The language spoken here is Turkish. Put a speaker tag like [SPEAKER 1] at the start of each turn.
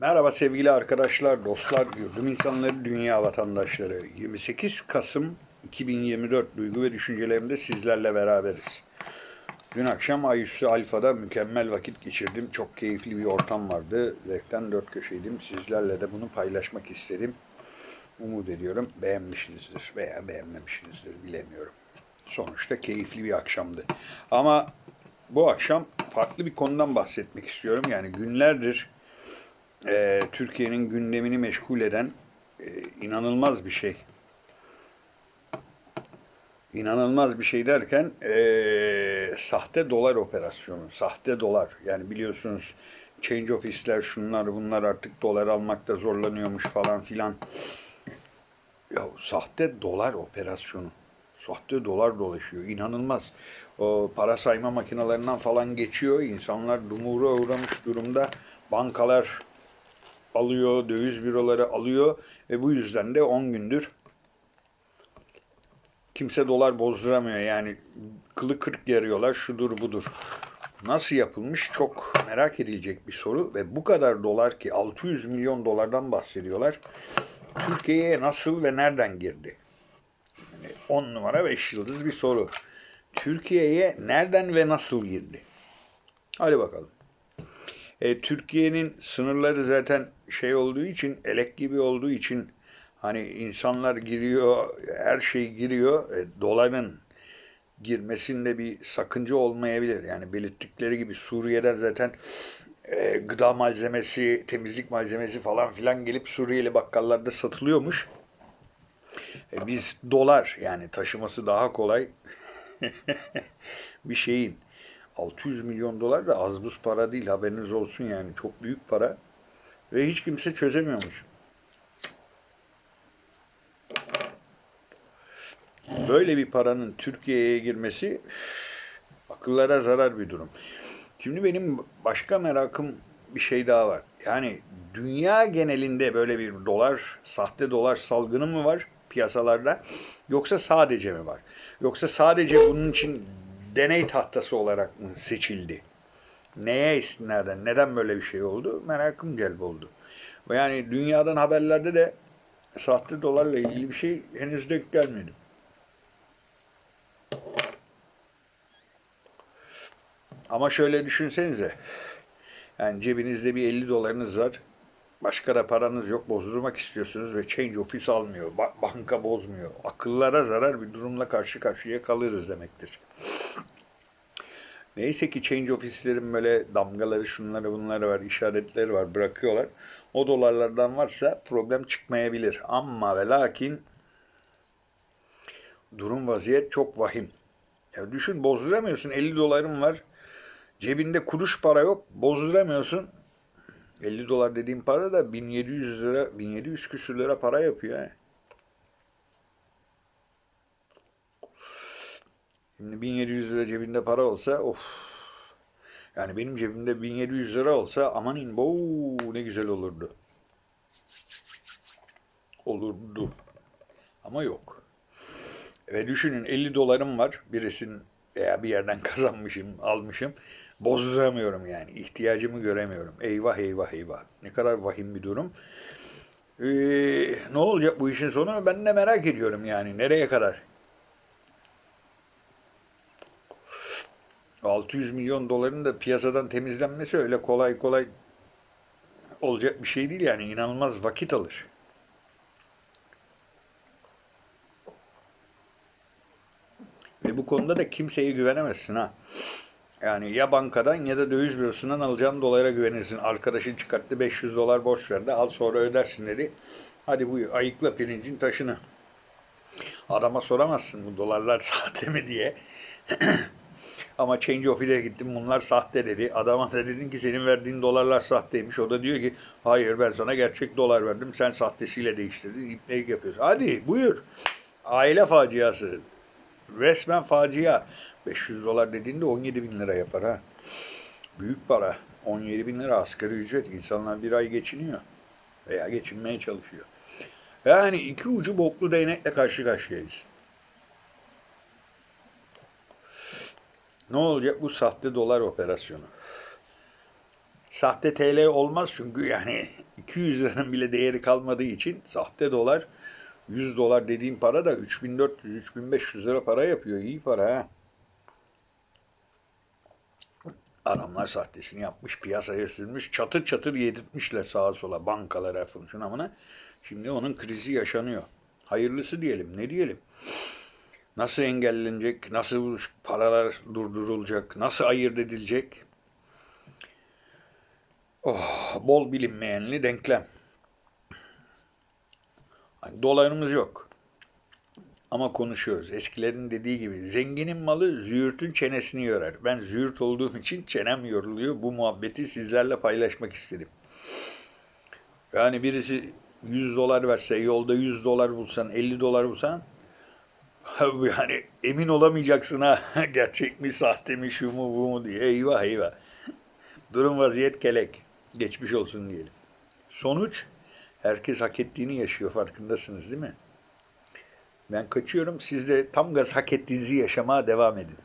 [SPEAKER 1] Merhaba sevgili arkadaşlar, dostlar, yurdum insanları, dünya vatandaşları. 28 Kasım 2024 duygu ve düşüncelerimde sizlerle beraberiz. Dün akşam Ayüstü Alfa'da mükemmel vakit geçirdim. Çok keyifli bir ortam vardı. Zevkten dört köşeydim. Sizlerle de bunu paylaşmak istedim. Umut ediyorum beğenmişsinizdir veya beğenmemişsinizdir bilemiyorum. Sonuçta keyifli bir akşamdı. Ama bu akşam farklı bir konudan bahsetmek istiyorum. Yani günlerdir e, Türkiye'nin gündemini meşgul eden e, inanılmaz bir şey. İnanılmaz bir şey derken e, sahte dolar operasyonu, sahte dolar. Yani biliyorsunuz change ofisler şunlar bunlar artık dolar almakta zorlanıyormuş falan filan. Ya sahte dolar operasyonu. Sahte dolar dolaşıyor. İnanılmaz. O para sayma makinelerinden falan geçiyor. İnsanlar dumura uğramış durumda. Bankalar alıyor, döviz büroları alıyor ve bu yüzden de 10 gündür kimse dolar bozduramıyor. Yani kılı kırk yarıyorlar, şudur budur. Nasıl yapılmış çok merak edilecek bir soru ve bu kadar dolar ki 600 milyon dolardan bahsediyorlar. Türkiye'ye nasıl ve nereden girdi? Yani 10 numara 5 yıldız bir soru. Türkiye'ye nereden ve nasıl girdi? Hadi bakalım. E, Türkiye'nin sınırları zaten şey olduğu için, elek gibi olduğu için hani insanlar giriyor, her şey giriyor. E, doların girmesinde bir sakınca olmayabilir. Yani belirttikleri gibi Suriye'den zaten e, gıda malzemesi, temizlik malzemesi falan filan gelip Suriyeli bakkallarda satılıyormuş. E, biz dolar yani taşıması daha kolay bir şeyin 600 milyon dolar da az buz para değil haberiniz olsun yani çok büyük para ve hiç kimse çözemiyormuş. Böyle bir paranın Türkiye'ye girmesi akıllara zarar bir durum. Şimdi benim başka merakım bir şey daha var. Yani dünya genelinde böyle bir dolar, sahte dolar salgını mı var piyasalarda yoksa sadece mi var? Yoksa sadece bunun için deney tahtası olarak mı seçildi? Neye istinaden, neden böyle bir şey oldu? Merakım celp oldu. Yani dünyadan haberlerde de sahte dolarla ilgili bir şey henüz denk gelmedi. Ama şöyle düşünsenize. Yani cebinizde bir 50 dolarınız var. Başka da paranız yok. Bozdurmak istiyorsunuz ve change ofis almıyor. Ba- banka bozmuyor. Akıllara zarar bir durumla karşı karşıya kalırız demektir. Neyse ki change ofislerin böyle damgaları, şunları bunları var, işaretleri var, bırakıyorlar. O dolarlardan varsa problem çıkmayabilir. Ama ve lakin durum vaziyet çok vahim. Ya düşün bozduramıyorsun 50 doların var. Cebinde kuruş para yok. Bozduramıyorsun. 50 dolar dediğim para da 1700 lira, 1700 küsür lira para yapıyor. He. Şimdi 1700 lira cebinde para olsa of. Yani benim cebimde 1700 lira olsa amanin bu ne güzel olurdu. Olurdu. Ama yok. Ve düşünün 50 dolarım var. Birisinin veya bir yerden kazanmışım, almışım. Bozduramıyorum yani. İhtiyacımı göremiyorum. Eyvah eyvah eyvah. Ne kadar vahim bir durum. Ee, ne olacak bu işin sonu? Ben de merak ediyorum yani. Nereye kadar? 600 milyon doların da piyasadan temizlenmesi öyle kolay kolay olacak bir şey değil yani. inanılmaz vakit alır. Ve bu konuda da kimseye güvenemezsin ha. Yani ya bankadan ya da döviz bürosundan alacağın dolara güvenirsin. Arkadaşın çıkarttı 500 dolar borç verdi. Al sonra ödersin dedi. Hadi bu ayıkla pirincin taşını. Adama soramazsın bu dolarlar sahte mi diye. Ama Change Office'e gittim bunlar sahte dedi. Adama da dedin ki senin verdiğin dolarlar sahteymiş. O da diyor ki hayır ben sana gerçek dolar verdim. Sen sahtesiyle değiştirdin. İpnelik yapıyorsun. Hadi buyur. Aile faciası. Resmen facia. 500 dolar dediğinde 17 bin lira yapar ha. Büyük para. 17 bin lira asgari ücret. İnsanlar bir ay geçiniyor. Veya geçinmeye çalışıyor. Yani iki ucu boklu değnekle karşı karşıyayız. Ne olacak bu sahte dolar operasyonu? Sahte TL olmaz çünkü yani 200 liranın bile değeri kalmadığı için sahte dolar 100 dolar dediğim para da 3400-3500 lira para yapıyor. İyi para ha. Adamlar sahtesini yapmış, piyasaya sürmüş, çatır çatır yedirtmişler sağa sola bankalara, şuna buna. Şimdi onun krizi yaşanıyor. Hayırlısı diyelim, ne diyelim? Nasıl engellenecek, nasıl paralar durdurulacak, nasıl ayırt edilecek? Oh, bol bilinmeyenli denklem. Hani dolarımız yok. Ama konuşuyoruz. Eskilerin dediği gibi zenginin malı züğürtün çenesini yorar. Ben züğürt olduğum için çenem yoruluyor. Bu muhabbeti sizlerle paylaşmak istedim. Yani birisi 100 dolar verse, yolda 100 dolar bulsan, 50 dolar bulsan yani emin olamayacaksın ha. Gerçek mi, sahte mi, şu mu, bu mu diye. Eyvah eyvah. Durum vaziyet kelek. Geçmiş olsun diyelim. Sonuç, herkes hak ettiğini yaşıyor farkındasınız değil mi? Ben kaçıyorum. Siz de tam gaz hak ettiğinizi yaşamaya devam edin.